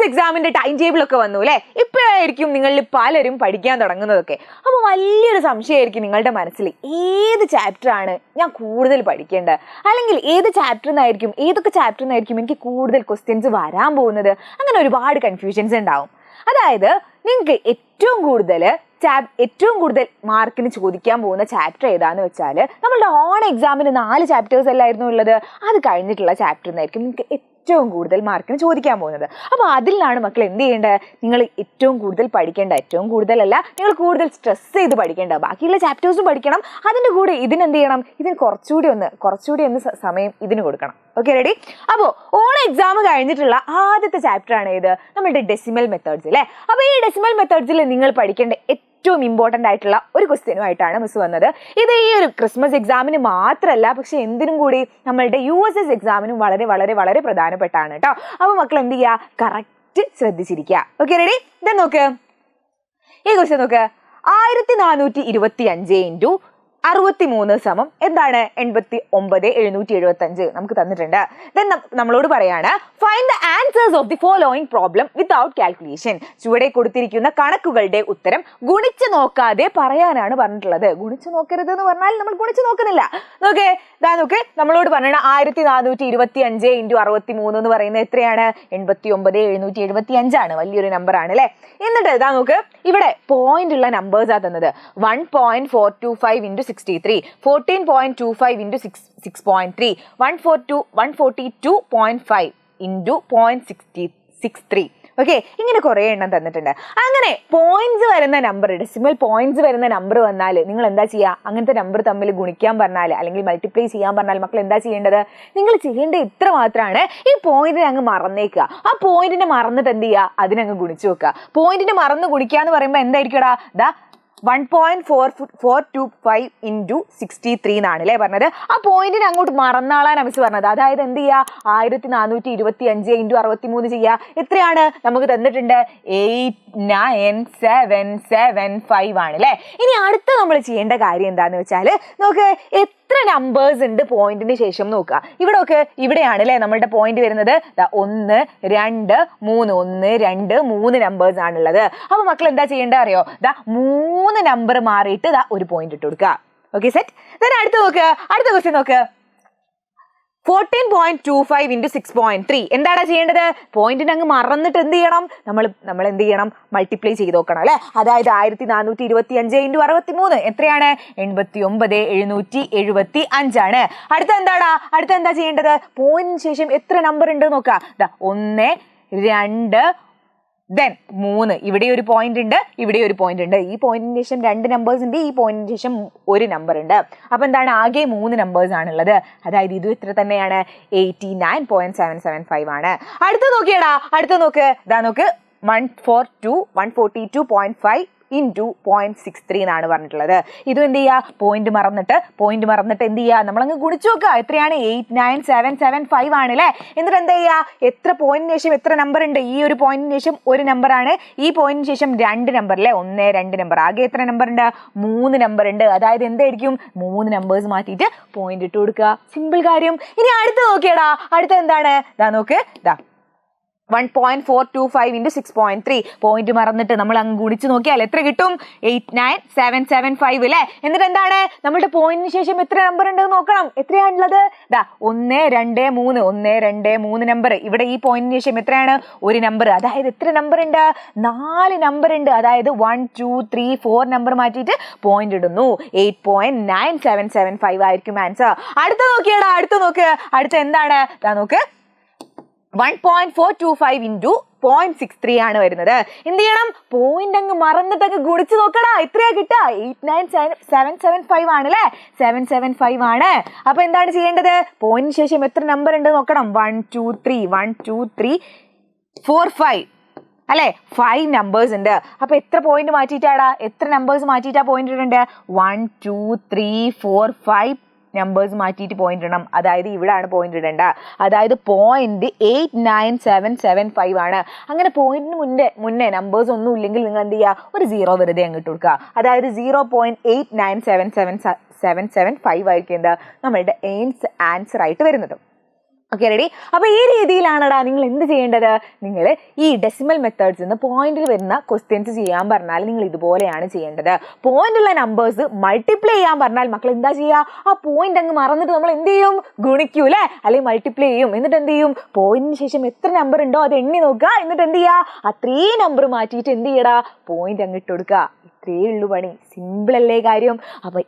Christmas എക്സാമിന്റെ time table ഒക്കെ വന്നു അല്ലേ? ഇപ്പോഴായിരിക്കും നിങ്ങളിൽ പലരും പഠിക്കാൻ തുടങ്ങുന്നതൊക്കെ. അപ്പോൾ വലിയൊരു സംശയമായിരിക്കും നിങ്ങളുടെ മനസ്സിൽ. ഏത് ചാപ്റ്റർ ആണ് ഞാൻ കൂടുതൽ പഠിക്കേണ്ടത്? അല്ലെങ്കിൽ ഏത് ചാപ്റ്ററിൽ നിന്നായിരിക്കും ഏതൊക്കെ ചാപ്റ്ററിൽ നിന്നായിരിക്കും എനിക്ക് കൂടുതൽ ക്വസ്റ്റ്യൻസ് വരാൻ പോകുന്നത്? അങ്ങനെ ഒരുപാട് കൺഫ്യൂഷൻസ് ഉണ്ടാവും. അതായത് നിങ്ങൾക്ക് ഏറ്റവും കൂടുതൽ ചാപ് ഏറ്റവും കൂടുതൽ മാർക്കിന് ചോദിക്കാൻ പോകുന്ന ചാപ്റ്റർ ഏതാന്ന് വെച്ചാൽ നമ്മളുടെ ഓൺ എക്സാമിന് നാല് ചാപ്റ്റേഴ്സ് അല്ലായിരുന്നു ഉള്ളത്. അത് കഴിഞ്ഞിട്ടുള്ള ചാപ്റ്റർ നിന്നായിരിക്കും നിങ്ങൾക്ക് ഏറ്റവും കൂടുതൽ മാർക്കിന് ചോദിക്കാൻ പോകുന്നത്. അപ്പോൾ അതിൽ നിന്നാണ് മക്കൾ എന്ത് ചെയ്യേണ്ടത്? നിങ്ങൾ ഏറ്റവും കൂടുതൽ പഠിക്കേണ്ട ഏറ്റവും കൂടുതലല്ല നിങ്ങൾ കൂടുതൽ സ്ട്രെസ് ചെയ്ത് പഠിക്കേണ്ട. ബാക്കിയുള്ള ചാപ്റ്റേഴ്സും പഠിക്കണം. അതിന്റെ കൂടെ ഇതിനെന്ത് ചെയ്യണം? ഇതിന് കുറച്ചുകൂടി ഒന്ന് കുറച്ചുകൂടി ഒന്ന് സമയം ഇതിന് കൊടുക്കണം. ഓക്കെ റെഡി അപ്പോൾ ഓൺ എക്സാം കഴിഞ്ഞിട്ടുള്ള ആദ്യത്തെ ചാപ്റ്റർ ആണ് ഏത്? നമ്മളുടെ ഡെസിമൽ മെത്തേഡ്സ് അല്ലേ? അപ്പോൾ ഈ ഡെസിമൽ മെത്തേഡ്സിൽ നിങ്ങൾ പഠിക്കേണ്ട ഏറ്റവും ഇമ്പോർട്ടന്റ് ആയിട്ടുള്ള ഒരു ക്വസ്റ്റ്യനുമായിട്ടാണ് മിസ് വന്നത്. ഇത് ഈ ഒരു ക്രിസ്മസ് എക്സാമിന് മാത്രമല്ല പക്ഷെ എന്തിനും കൂടി നമ്മളുടെ യു എസ് എസ് എക്സാമിനും വളരെ വളരെ വളരെ പ്രധാനപ്പെട്ടാണ് കേട്ടോ അപ്പോൾ മക്കൾ എന്ത് ചെയ്യുക കറക്റ്റ് ശ്രദ്ധിച്ചിരിക്കുക ഓക്കെ റെഡി ഇതാ നോക്ക്. ഈ ക്വസ്റ്റ്യൻ നോക്ക്. ആയിരത്തി നാനൂറ്റി ഇരുപത്തി അഞ്ച് ഇന്റു അറുപത്തി മൂന്ന് സമം എന്താണ്? എൺപത്തി ഒമ്പത് എഴുന്നൂറ്റി എഴുപത്തി അഞ്ച് നമുക്ക് തന്നിട്ടുണ്ട്. ദെൻ നമ്മളോട് പറയാണ് find the answers of the following problem without calculation ചുവടെ കൊടുത്തിരിക്കുന്ന കണക്കുകളുടെ ഉത്തരം ഗുണിച്ചു നോക്കാതെ പറയാനാണ് പറഞ്ഞിട്ടുള്ളത്. ഗുണിച്ചു നോക്കരുത് എന്ന് പറഞ്ഞാൽ നമ്മൾ ഗുണിച്ചു നോക്കുന്നില്ല. നോക്കേ ഇതാ നോക്ക് നമ്മളോട് പറഞ്ഞ ആയിരത്തി നാനൂറ്റി ഇരുപത്തി അഞ്ച് ഇന്റു അറുപത്തി മൂന്ന് എന്ന് പറയുന്നത് എത്രയാണ്? എൺപത്തി ഒമ്പത് എഴുന്നൂറ്റി എഴുപത്തി അഞ്ചാണ് വലിയൊരു നമ്പർ ആണ് അല്ലേ? എന്നിട്ട് ഇതാ നോക്ക് ഇവിടെ പോയിന്റ് ഉള്ള നമ്പേഴ്സ് ആ തന്നത്. One point four two five into sixty three fourteen point two five into six six point three one four two one forty two point five into point sixty six three okay ഇങ്ങനെ കുറേ എണ്ണം തന്നിട്ടുണ്ട്. അങ്ങനെ points വരുന്ന number decimal points വരുന്ന number വന്നാൽ നിങ്ങൾ എന്താ ചെയ്യുക? അങ്ങനത്തെ നമ്പർ തമ്മിൽ ഗുണിക്കാൻ പറഞ്ഞാൽ അല്ലെങ്കിൽ മൾട്ടിപ്ലൈ ചെയ്യാൻ പറഞ്ഞാൽ മക്കൾ എന്താ ചെയ്യേണ്ടത്? നിങ്ങൾ ചെയ്യേണ്ടത് ഇത്ര മാത്രമാണ് ഈ പോയിന്റിനെ അങ്ങ് മറന്നേക്കുക. ആ പോയിന്റിനെ മറന്നിട്ട് എന്ത് ചെയ്യുക? അതിനങ്ങ് ഗുണിച്ചു വെക്കുക പോയിന്റിനെ മറന്ന് ഗുണിക്കുക എന്ന് പറയുമ്പോൾ എന്തായിരിക്കടാ? ദാ one point four four two five into sixty three എന്നാണ് അല്ലേ പറഞ്ഞത്? ആ പോയിന്റിന് അങ്ങോട്ട് മറന്നാളാണ് മിസ് പറഞ്ഞത്. അതായത് എന്ത് ചെയ്യുക? ആയിരത്തി നാനൂറ്റി ഇരുപത്തി അഞ്ച് ഇന്റു അറുപത്തി മൂന്ന് ചെയ്യുക. എത്രയാണ്? നമുക്ക് തന്നിട്ടുണ്ട് eight nine seven seven five ആണ് അല്ലേ? ഇനി അടുത്ത നമ്മൾ ചെയ്യേണ്ട കാര്യം എന്താണെന്ന് വെച്ചാൽ നമുക്ക് എത്ര നമ്പേഴ്സ് ഉണ്ട് പോയിന്റിന് ശേഷം നോക്കുക. ഇവിടെ ഒക്കെ ഇവിടെയാണ് അല്ലേ നമ്മളുടെ പോയിന്റ് വരുന്നത്? ദാ ഒന്ന് രണ്ട് മൂന്ന്. ഒന്ന് രണ്ട് മൂന്ന് നമ്പേഴ്സ് ആണുള്ളത്. അപ്പൊ മക്കൾ എന്താ ചെയ്യേണ്ടത് അറിയോ? ദാ മൂന്ന് നമ്പർ മാറിയിട്ട് ദാ ഒരു പോയിന്റ് ഇട്ട് കൊടുക്കുക. ഓക്കെ സെറ്റ് then അടുത്ത നോക്കുക അടുത്ത ക്വസ്റ്റ്യൻ നോക്ക്. Fourteen point two five into six point three എന്താണ് ചെയ്യേണ്ടത്? പോയിന്റിന് അങ്ങ് മറന്നിട്ട് എന്ത് ചെയ്യണം? നമ്മൾ നമ്മൾ എന്ത് ചെയ്യണം? മൾട്ടിപ്ലൈ ചെയ്ത് നോക്കണം അല്ലേ? അതായത് ആയിരത്തി നാനൂറ്റി ഇരുപത്തി അഞ്ച് ഇന്റു അറുപത്തി മൂന്ന് എത്രയാണ്? എൺപത്തി ഒമ്പത് എഴുന്നൂറ്റി എഴുപത്തി അഞ്ചാണ് അടുത്ത എന്താടാ അടുത്ത എന്താ ചെയ്യേണ്ടത് പോയിന്റിന് ശേഷം എത്ര നമ്പർ ഉണ്ട് നോക്കുക ഒന്ന് രണ്ട് ദെൻ മൂന്ന് ഇവിടെ ഒരു പോയിന്റ് ഉണ്ട് ഇവിടെ ഒരു പോയിന്റ് ഉണ്ട്. ഈ പോയിന്റിന് ശേഷം രണ്ട് നമ്പേഴ്സ് ഉണ്ട് ഈ പോയിന്റിന് ശേഷം ഒരു നമ്പർ ഉണ്ട്. അപ്പൊ എന്താണ്? ആകെ മൂന്ന് നമ്പേഴ്സ് ആണുള്ളത്. അതായത് ഇത് ഇത്ര തന്നെയാണ്. Eighty nine point seven seven five ആണ്. അടുത്ത നോക്കിയടാ. അടുത്ത നോക്ക്. ഇതാ നോക്ക്. One four two one forty two point five into point six three എന്നാണ് പറഞ്ഞിട്ടുള്ളത്. ഇതും എന്ത് ചെയ്യുക പോയിന്റ് മറന്നിട്ട് പോയിന്റ് മറന്നിട്ട് എന്ത് ചെയ്യുക നമ്മളങ്ങ് ഗുണിച്ചു നോക്കുക. എത്രയാണ് eight nine seven seven five ആണ് അല്ലേ എന്നിട്ട് എന്ത് ചെയ്യുക എത്ര പോയിന്റിന് ശേഷം എത്ര നമ്പർ ഉണ്ട്? ഈ ഒരു പോയിന്റിന് ശേഷം ഒരു നമ്പർ ആണ്. ഈ പോയിന്റിന് ശേഷം രണ്ട് നമ്പർ അല്ലേ ഒന്ന് രണ്ട് നമ്പർ ആകെ എത്ര നമ്പർ ഉണ്ട്? മൂന്ന് നമ്പർ ഉണ്ട്. അതായത് എന്തായിരിക്കും? മൂന്ന് നമ്പേഴ്സ് മാറ്റിയിട്ട് പോയിന്റ് ഇട്ട് കൊടുക്കുക. സിമ്പിൾ കാര്യം. ഇനി അടുത്ത് നോക്കിയടാ. അടുത്ത എന്താണ്? ഇതാ നോക്ക്. ദാ. One point four two five into six point three point മറന്നിട്ട് നമ്മൾ അങ്ങ് ഗുണിച്ച് നോക്കിയാൽ എത്ര കിട്ടും? Eight nine seven seven five അല്ലേ എന്നിട്ട് എന്താണ്? നമ്മുടെ പോയിന്റിന് ശേഷം എത്ര നമ്പർ ഉണ്ടെന്ന് നോക്കണം. എത്രയാണുള്ളത്? ദാ ഒന്ന് രണ്ട് മൂന്ന്. ഒന്ന് രണ്ട് മൂന്ന് നമ്പർ ഇവിടെ ഈ പോയിന്റിന് ശേഷം എത്രയാണ്? ഒരു നമ്പർ അതായത് എത്ര നമ്പർ ഉണ്ട്? നാല് നമ്പർ ഉണ്ട്. അതായത് one two three four number മാറ്റിയിട്ട് പോയിന്റ് ഇടുന്നു. Eight point nine seven seven five ആയിരിക്കും ആൻസർ അടുത്ത നോക്കിയടാ അടുത്ത നോക്ക്. അടുത്ത എന്താണ്? നോക്ക്. One point four two five into point six three ആണ് വരുന്നത്. എന്ത് ചെയ്യണം? പോയിന്റ് അങ്ങ് മറന്നിട്ട് അങ്ങ് ഗുണിച്ച് നോക്കടാ. എത്രയാ കിട്ടുക. Eight nine seven seven five ആണ് അല്ലേ? സെവൻ സെവൻ ഫൈവ് ആണ്. അപ്പൊ എന്താണ് ചെയ്യേണ്ടത്? പോയിന്റിന് ശേഷം എത്ര നമ്പർ ഉണ്ട് നോക്കണം. One two three one two three four five അല്ലെ? ഫൈവ് നമ്പേഴ്സ് ഉണ്ട്. അപ്പൊ എത്ര പോയിന്റ് മാറ്റിയിട്ടാടാ? എത്ര നമ്പേഴ്സ് മാറ്റിയിട്ടാ point ഇടണ്ട് one two three four five numbers മാറ്റിയിട്ട് പോയിന്റ് ഇടണം. അതായത് ഇവിടാണ് പോയിന്റ് ഇടേണ്ട. അതായത് point eight nine seven seven five ആണ്. അങ്ങനെ പോയിന്റിന് മുന്നേ മുന്നേ നമ്പേഴ്സ് ഒന്നും ഇല്ലെങ്കിൽ നിങ്ങൾ എന്ത് ചെയ്യുക ഒരു സീറോ വെറുതെ അങ്ങോട്ട് കൊടുക്കുക. അതായത് zero point eight nine seven seven seven seven five ആയിരിക്കും എന്താ? നമ്മളുടെ എയിംസ് ആൻസർ ആയിട്ട് വരുന്നത്. ഓക്കെ റെഡി അപ്പൊ ഈ രീതിയിലാണടാ നിങ്ങൾ എന്ത് ചെയ്യേണ്ടത്? നിങ്ങൾ ഈ ഡെസിമൽ മെത്തേഡ്സ് നിന്ന് പോയിന്റിൽ വരുന്ന ക്വസ്റ്റ്യൻസ് ചെയ്യാൻ പറഞ്ഞാൽ നിങ്ങൾ ഇതുപോലെയാണ് ചെയ്യേണ്ടത്. പോയിന്റുള്ള നമ്പേഴ്സ് മൾട്ടിപ്ലൈ ചെയ്യാൻ പറഞ്ഞാൽ മക്കൾ എന്താ ചെയ്യുക ആ പോയിന്റ് അങ്ങ് മറന്നിട്ട് നമ്മൾ എന്ത് ചെയ്യും? ഗുണിക്കൂ അല്ലേ? അല്ലെങ്കിൽ മൾട്ടിപ്ലൈ ചെയ്യും. എന്നിട്ട് എന്ത് ചെയ്യും? പോയിന്റിന് ശേഷം എത്ര നമ്പർ ഉണ്ടോ അത് എണ്ണി നോക്കുക. എന്നിട്ട് എന്ത് ചെയ്യുക അത്രയും നമ്പർ മാറ്റിയിട്ട് എന്ത് ചെയ്യടാ? പോയിന്റ് അങ്ങ് ഇട്ട് കൊടുക്കുക. ഇത്രയേ ഉള്ളൂ പണി. സിമ്പിൾ അല്ലേ കാര്യം. അപ്പൊ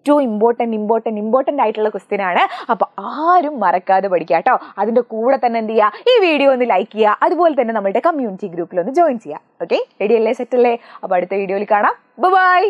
ഏറ്റവും ഇമ്പോർട്ടന്റ് ഇമ്പോർട്ടന്റ് ഇമ്പോർട്ടന്റ് ആയിട്ടുള്ള ക്വസ്റ്റ്യൻ ആണ്. അപ്പോൾ ആരും മറക്കാതെ പഠിക്കുക കേട്ടോ. അതിന്റെ കൂടെ തന്നെ എന്ത് ചെയ്യുക? ഈ വീഡിയോ ഒന്ന് ലൈക്ക് ചെയ്യുക. അതുപോലെ തന്നെ നമ്മുടെ കമ്മ്യൂണിറ്റി ഗ്രൂപ്പിൽ ഒന്ന് ജോയിൻ ചെയ്യുക. ഓക്കെ റെഡി അല്ലേ? സെറ്റ് അല്ലേ? അപ്പോൾ അടുത്ത വീഡിയോയിൽ കാണാം. ബൈ